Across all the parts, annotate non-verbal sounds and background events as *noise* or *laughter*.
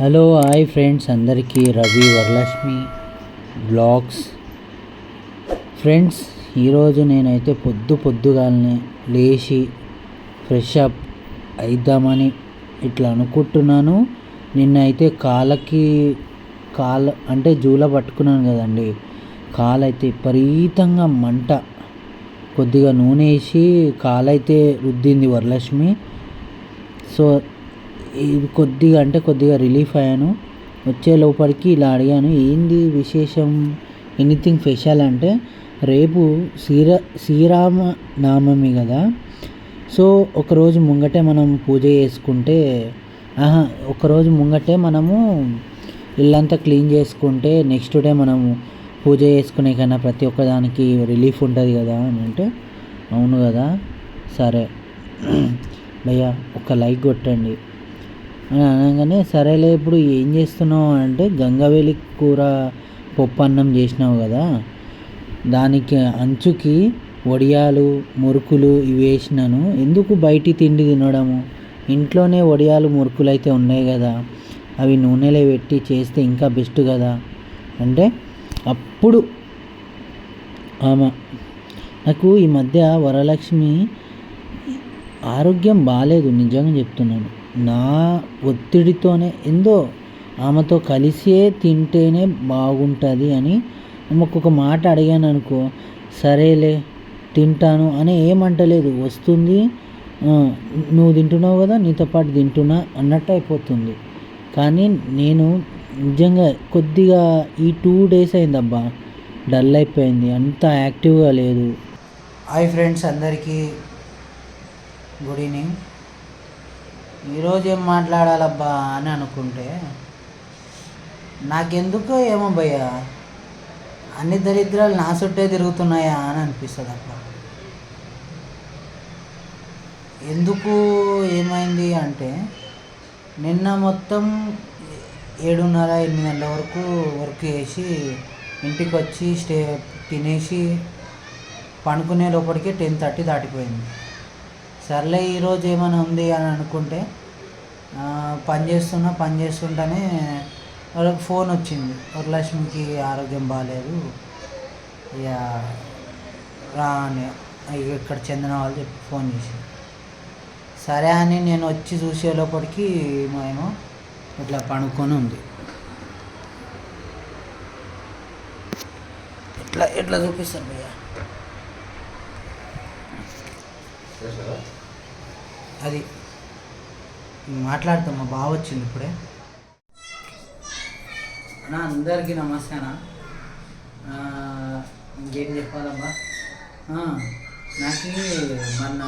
Hello hi friends. అందరికీ Ravi Varalakshmi blogs. Friends ఈరోజు నేనైతే పొద్దు పొద్దుగాలనే లేచి ఫ్రెష్ అప్ అయిద్దామని ఇట్లా అనుకుంటున్నాను. నిన్నైతే కాళ్ళకి కాళ్ళ అంటే జూల పట్టుకున్నాను కదండి. కాలైతే విపరీతంగా మంట. కొద్దిగా నూనె వేసి కాలైతే రుద్దింది వరలక్ష్మి. సో కొద్దిగా అంటే కొద్దిగా రిలీఫ్ అయ్యాను. వచ్చే లోపలికి ఇలా అడిగాను ఏంది విశేషం? ఎనీథింగ్ స్పెషల్ అంటే రేపు శ్రీరా శ్రీరామ నామమి కదా. సో ఒకరోజు ముంగటే మనం పూజ చేసుకుంటే ఆహా ఒకరోజు ముంగటే మనము ఇల్లంతా క్లీన్ చేసుకుంటే నెక్స్ట్ డే మనము పూజ చేసుకునే కన్నా ప్రతి ఒక్కదానికి రిలీఫ్ ఉంటుంది కదా అని అంటే అవును కదా సరే. *clears throat* భయ్యా ఒక లైక్ కొట్టండి. అని అనగానే సరేలే ఇప్పుడు ఏం చేస్తున్నావు అంటే గంగవేలి కూర పప్పు అన్నం చేసినావు కదా. దానికి అంచుకి వడియాలు మురుకులు ఇవి వేసినాను. ఎందుకు బయటి తిండి తినడము? ఇంట్లోనే వడియాలు మురుకులు అయితే ఉన్నాయి కదా. అవి నూనెలో పెట్టి చేస్తే ఇంకా బెస్ట్ కదా. అంటే అప్పుడు ఆమె నాకు ఈ మధ్య వరలక్ష్మి ఆరోగ్యం బాగాలేదు నిజంగా చెప్తున్నాను. నా ఒత్తిడితోనే ఎందో ఆమెతో కలిసే తింటేనే బాగుంటుంది అని ఆమెకు ఒక మాట అడిగాను అనుకో సరేలే తింటాను అని ఏమంటలేదు. వస్తుంది నువ్వు తింటున్నావు కదా నీతో పాటు తింటున్నా అన్నట్టు అయిపోతుంది. కానీ నేను నిజంగా కొద్దిగా ఈ టూ డేస్ అయిందబ్బా డల్ అయిపోయింది. అంత యాక్టివ్గా లేదు. హాయ్ ఫ్రెండ్స్ అందరికీ. గుడ్ ఈవినింగ్ ఈరోజు ఏం మాట్లాడాలబ్బా అని అనుకుంటే నాకెందుకో ఏమో భయ్యా అన్ని దరిద్రాలు నా చుట్టే తిరుగుతున్నాయా అని అనిపిస్తుంది అబ్బా ఎందుకు ఏమైంది అంటే నిన్న మొత్తం ఏడున్నర ఎనిమిది గంటల వరకు వర్క్ చేసి ఇంటికి వచ్చి స్టే తినేసి పడుకునే లోపలికి టెన్ థర్టీ దాటిపోయింది. సర్లే ఈరోజు ఏమైనా ఉంది అని అనుకుంటే పని చేస్తున్నా పని చేస్తుంటేనే వాళ్ళకి ఫోన్ వచ్చింది. వరలక్ష్మికి ఆరోగ్యం బాగాలేదు ఇక రా అని ఇక్కడ చెందిన వాళ్ళు చెప్పి ఫోన్ చేసి. సరే అని నేను వచ్చి చూసే లోపలికి మేము ఇట్లా పడుకొని ఉంది. ఎట్లా ఎట్లా చూపిస్తాను భయ్యా? అది మాట్లాడతాం మా బావ వచ్చింది ఇప్పుడే. అన్నా అందరికీ నమస్తే అన్న. ఇంకేం చెప్పాలమ్మా ఆ, నాకు మొన్న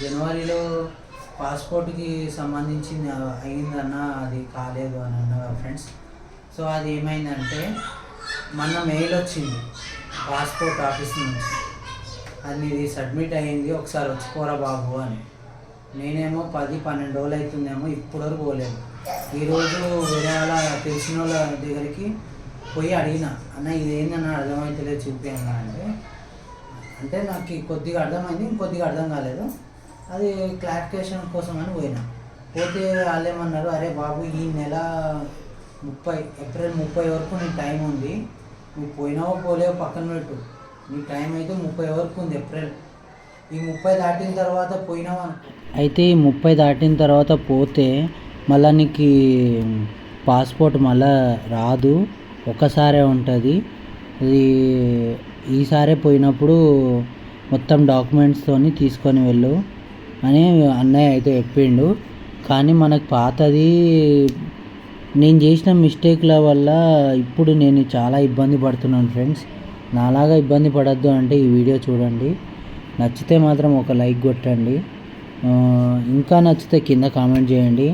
జనవరిలో పాస్పోర్ట్కి సంబంధించింది అయిందన్న అది కాలేదు అని అన్నారు ఫ్రెండ్స్. సో అది ఏమైందంటే మొన్న మెయిల్ వచ్చింది పాస్పోర్ట్ ఆఫీస్ నుంచి. అది నీది సబ్మిట్ అయ్యింది ఒకసారి వచ్చిపోరా బాబు అని. నేనేమో పది పన్నెండు రోజులు అవుతుందేమో ఇప్పుడు వరకు పోలేదు. ఈరోజు వేరే వాళ్ళ తెలిసిన వాళ్ళ దగ్గరికి పోయి అడిగిన అన్న ఇదేందన్న అర్థమైతలేదు చూపించండి అంటే అంటే నాకు కొద్దిగా అర్థమైంది ఇంకొద్దిగా అర్థం కాలేదు. అది క్లారిఫికేషన్ కోసం అని పోయినా. పోతే వాళ్ళు ఏమన్నారు అరే బాబు ఈ నెల ముప్పై ఏప్రిల్ ముప్పై వరకు నీ టైం ఉంది. నువ్వు పోయినావో పోలేవో పక్కన పెట్టు. నీ టైం అయితే ముప్పై వరకు ఉంది ఏప్రిల్ ఈ ముప్పై దాటిన తర్వాత పోయినావా? అయితే ఈ ముప్పై దాటిన తర్వాత పోతే మళ్ళా నీకు పాస్పోర్ట్ మళ్ళా రాదు. ఒకసారే ఉంటుంది. అది ఈసారే పోయినప్పుడు మొత్తం డాక్యుమెంట్స్తోని తీసుకొని వెళ్ళు అని అన్నయ్య అయితే చెప్పిండు. కానీ మనకు పాతది నేను చేసిన మిస్టేక్ల వల్ల ఇప్పుడు నేను చాలా ఇబ్బంది పడుతున్నాను ఫ్రెండ్స్ నాలాగా ఇబ్బంది పడద్దు అంటే ఈ వీడియో చూడండి. నచ్చితే మాత్రం ఒక లైక్ కొట్టండి. ఇంకా నచ్చితే కింద కామెంట్ చేయండి.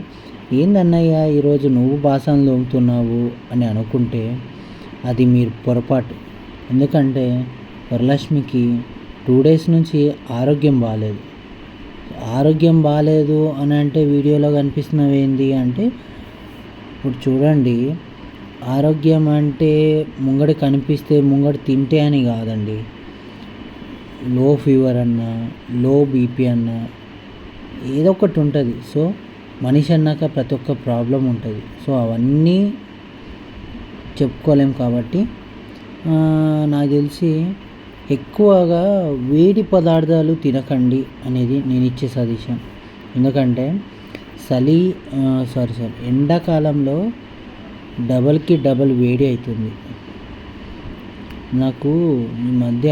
ఏందన్నయ్య ఈరోజు నువ్వు బాసనలు తోముతున్నావు అని అనుకుంటే అది మీరు పొరపాటు. ఎందుకంటే వరలక్ష్మికి టూ డేస్ నుంచి ఆరోగ్యం బాగాలేదు ఆరోగ్యం బాగాలేదు అని అంటే వీడియోలో కనిపిస్తున్నవి ఏంటి అంటే ఇప్పుడు చూడండి. ఆరోగ్యం అంటే ముంగడ కనిపిస్తే ముంగడ తింటే అని కాదండి. లో ఫీవర్ అన్నా లో బీపీ అన్నా ఏదో ఒకటి ఉంటుంది. సో మనిషి అన్నాక ప్రతి ఒక్క ప్రాబ్లం ఉంటుంది. సో అవన్నీ చెప్పుకోలేం కాబట్టి నాకు తెలిసి ఎక్కువగా వేడి పదార్థాలు తినకండి అనేది నేను ఇచ్చే సజెషన్. ఎందుకంటే చలి సారీ సారీ ఎండాకాలంలో డబల్కి డబల్ వేడి అవుతుంది. నాకు ఈ మధ్య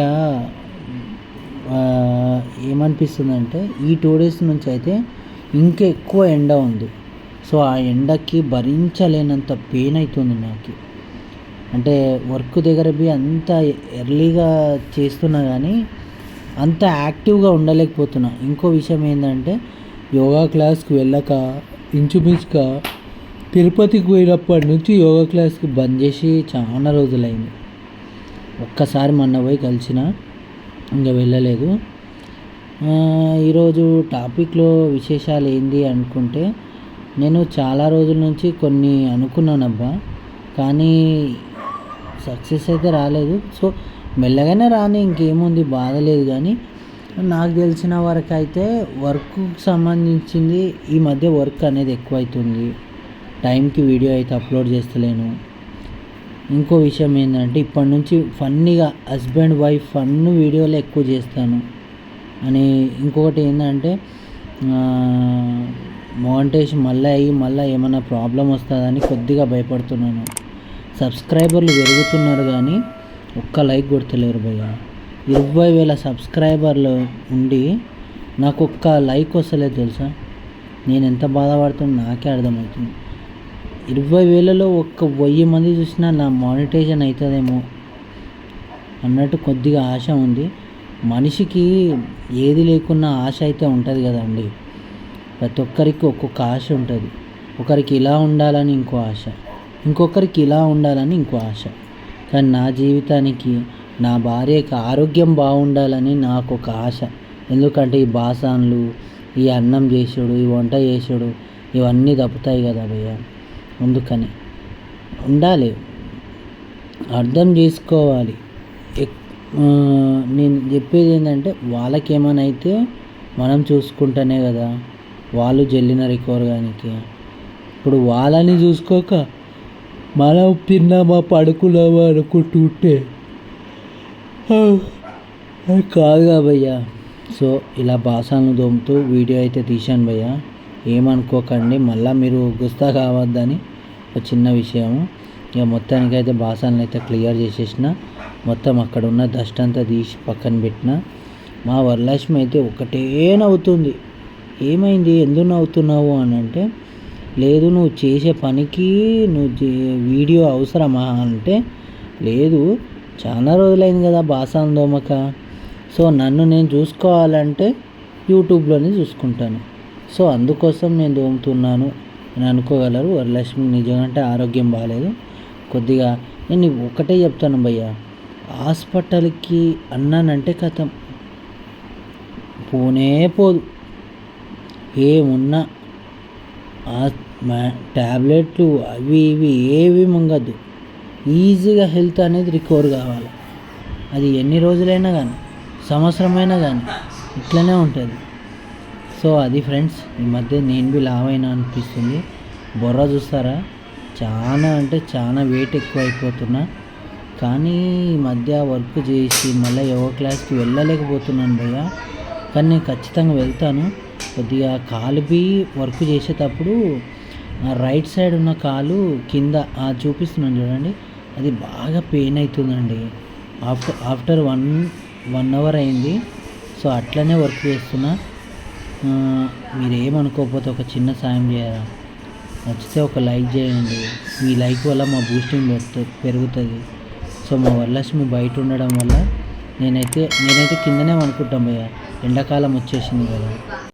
ఏమనిపిస్తుందంటే ఈ టూ డేస్ నుంచి అయితే ఇంకా ఎక్కువ ఎండ ఉంది. సో ఆ ఎండకి భరించలేనంత పెయిన్ అవుతుంది నాకు. అంటే వర్క్ దగ్గర బి అంత ఎర్లీగా చేస్తున్నా కానీ అంత యాక్టివ్గా ఉండలేకపోతున్నా. ఇంకో విషయం ఏంటంటే యోగా క్లాస్కి వెళ్ళక ఇంచుమించుగా తిరుపతికి పోయినప్పటి నుంచి యోగా క్లాస్కి బంద్ చేసి చాలా రోజులైంది. ఒక్కసారి మొన్న పోయి కలిసిన ఇంకా వెళ్ళలేదు. ఈరోజు టాపిక్లో విశేషాలు ఏంటి అనుకుంటే నేను చాలా రోజుల నుంచి కొన్ని అనుకున్నానబ్బా కానీ సక్సెస్ అయితే రాలేదు. సో మెల్లగానే రాని ఇంకేముంది బాధ లేదు కానీ నాకు తెలిసిన వరకు అయితే వర్క్కి సంబంధించింది ఈ మధ్య వర్క్ అనేది ఎక్కువ అవుతుంది టైంకి వీడియో అయితే అప్లోడ్ చేస్తలేను. ఇంకో విషయం ఏంటంటే ఇప్పటి నుంచి ఫన్నీగా హస్బెండ్ వైఫ్ ఫన్ వీడియోలు ఎక్కువ చేస్తాను. అని ఇంకొకటి ఏంటంటే మోంటేజ్ మళ్ళీ అయ్యి మళ్ళీ ఏమైనా ప్రాబ్లం వస్తుందని కొద్దిగా భయపడుతున్నాను. సబ్స్క్రైబర్లు పెరుగుతున్నారు కానీ ఒక్క లైక్ కొడతలేరు భయ్య. ఇరవై వేల సబ్స్క్రైబర్లు ఉండి నాకు ఒక్క లైక్ వస్తలేదు తెలుసా? నేను ఎంత బాధపడుతున్నా నాకే అర్థమవుతుంది. ఇరవై వేలలో ఒక్క వెయ్యి మంది చూసినా నా మానిటైజేషన్ అవుతుందేమో అన్నట్టు కొద్దిగా ఆశ ఉంది. మనిషికి ఏది లేకున్నా ఆశ అయితే ఉంటుంది కదండి. ప్రతి ఒక్కరికి ఒక్కొక్క ఆశ ఉంటుంది. ఒకరికి ఇలా ఉండాలని ఇంకో ఆశ ఇంకొకరికి ఇలా ఉండాలని ఇంకో ఆశ. కానీ నా జీవితానికి నా భార్యకి ఆరోగ్యం బాగుండాలని నాకు ఒక ఆశ. ఎందుకంటే ఈ బాసాన్లు ఈ అన్నం చేసుడు ఈ వంట చేసుడు ఇవన్నీ తప్పుతాయి కదా భయ్య. అందుకని ఉండాలి. అర్థం చేసుకోవాలి. నేను చెప్పేది ఏంటంటే వాళ్ళకి ఏమైనా అయితే మనం చూసుకుంటేనే కదా వాళ్ళు చెల్లిన రికవర్ కానీ ఇప్పుడు వాళ్ళని చూసుకోక మనం తిన్నామా పడుకున్నామా అనుకుంటుంటే కాదు భయ్యా. సో ఇలా బాసాలను దోముతూ వీడియో అయితే తీశాను భయ్యా. ఏమనుకోకండి. మళ్ళీ మీరు గుస్తా కావద్దని ఒక చిన్న విషయము. ఇక మొత్తానికి అయితే బాసాలను అయితే క్లియర్ చేసేసిన. మొత్తం అక్కడ ఉన్న డస్ట్ అంతా తీసి పక్కన పెట్టిన. మా వరలక్ష్మి అయితే ఒకటే నవ్వుతుంది. ఏమైంది? ఎందుకు నవ్వుతున్నావు అని అంటే లేదు నువ్వు చేసే పనికి నువ్వు వీడియో అవసరమా అంటే లేదు. చాలా రోజులైంది కదా బాసాన్ దోమక. సో నన్ను నేను చూసుకోవాలంటే యూట్యూబ్లోనే చూసుకుంటాను. సో అందుకోసం నేను దోముతున్నాను అని అనుకోగలరు వరలక్ష్మి నిజంగా ఆరోగ్యం బాగాలేదు కొద్దిగా నేను ఒకటే చెప్తాను భయ్య హాస్పిటల్కి అన్నానంటే కథం. పోనే పోదు. ఏమున్నా ట్యాబ్లెట్లు అవి ఇవి ఏవి ముంగద్దు. ఈజీగా హెల్త్ అనేది రికవర్ కావాలి. అది ఎన్ని రోజులైనా కానీ సంవత్సరమైనా కానీ ఇట్లనే ఉంటుంది. సో అది ఫ్రెండ్స్ ఈ మధ్య నేను బి లావైనా అనిపిస్తుంది. బొర్ర చూస్తారా? చాలా అంటే చాలా వెయిట్ ఎక్కువ అయిపోతున్నా కానీ ఈ మధ్య వర్క్ చేసి మళ్ళీ యోగా క్లాస్కి వెళ్ళలేకపోతున్నాను భయ్య. కానీ నేను ఖచ్చితంగా వెళ్తాను. కొద్దిగా కాలుపి వర్క్ చేసేటప్పుడు రైట్ సైడ్ ఉన్న కాలు కింద చూపిస్తున్నాను చూడండి. అది బాగా పెయిన్ అవుతుందండి after after one one hour అయింది. సో అట్లనే వర్క్ చేస్తున్నా. మీరు ఏమనుకోకపోతే ఒక చిన్న సాయం చేయరా నచ్చితే ఒక లైక్ చేయండి. మీ లైక్ వల్ల మా బూస్టింగ్ పెరుగుతుంది. సో మా వరలక్ష్మి బయట ఉండడం వల్ల నేనైతే నేనైతే కిందనే అనుకుంటాం భయ్య. ఎండాకాలం వచ్చేసింది కదా.